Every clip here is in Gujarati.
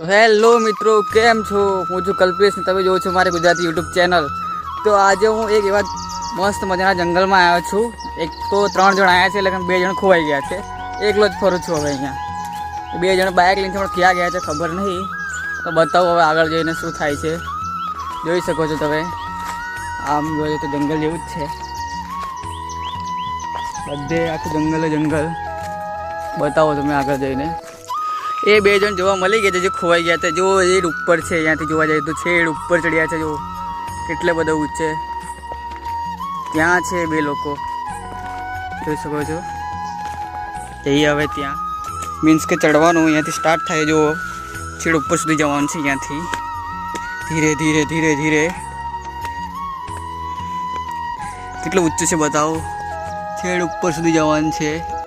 હેલો મિત્રો, કેમ છો? હું છું કલ્પેશ તમે જોવો છો મારી ગુજરાતી યુટ્યુબ ચેનલ. તો આજે હું એક એવા મસ્ત મજાના જંગલમાં આવ્યો છું. એક તો ત્રણ જણ આવ્યા છે, એટલે બે જણ ખોવાઈ ગયા છે. એકલો જ ફરું છું હવે અહીંયા. બે જણ બાઇક લઈને પણ ક્યાં ગયા છે, ખબર નહીં. તો બતાવો હવે આગળ જઈને શું થાય છે. જોઈ શકો છો તમે. આમ જોઈએ તો જંગલ જેવું જ છે. બધે આખું જંગલ જંગલ. બતાવો તમે આગળ જઈને. એ બે જણ જોવા મળી ગયા છે, જે ખોવાઈ ગયા હતા જો એડ ઉપર છે, અહીંયાથી જોવા જઈએ તો છેડ ઉપર ચડ્યા છે, જો. કેટલે બધા ઊંચે ત્યાં છે બે લોકો. જોઈ શકો છો. જઈએ હવે ત્યાં. મીન્સ કે ચડવાનું અહીંયાથી સ્ટાર્ટ થાય, જો. છેડ ઉપર સુધી જવાનું છે અહીંયાથી. ધીરે ધીરે ધીરે ધીરે. કેટલું ઊંચું છે, બતાવો. છેડ ઉપર સુધી જવાનું છે.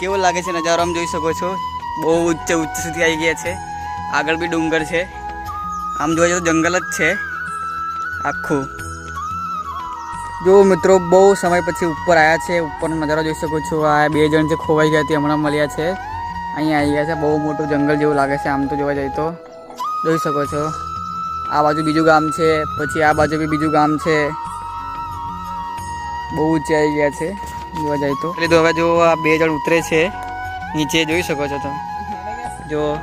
કેવો લાગે છે નજારો આમ જોઈ શકો છો? બહુ ઊંચે ઉચ્ચ સુધી આવી ગયા છે. આગળ બી ડુંગર છે. આમ જોવા જઈએ તો જંગલ જ છે. આખું. જો મિત્રો બહુ સમય પછી ઉપર આવ્યા છે. ઉપરનો નજારો જોઈ શકો છો. આ બે જણ જે ખોવાઈ ગયા તે હમણાં મળ્યા છે. અહીંયા આવી ગયા છે. બહુ મોટું જંગલ જેવું લાગે છે આમ તો જોવા જઈએ તો. જોઈ શકો છો. આ બાજુ બીજું ગામ છે. પછી આ બાજુ બી બીજું ગામ છે. બહુ ઊંચે આવી ગયા છે. જોવા જાય તો. એટલે હવે જો આ બે જણ ઉતરે છે, નીચે જોઈ શકો છો તમે. જો.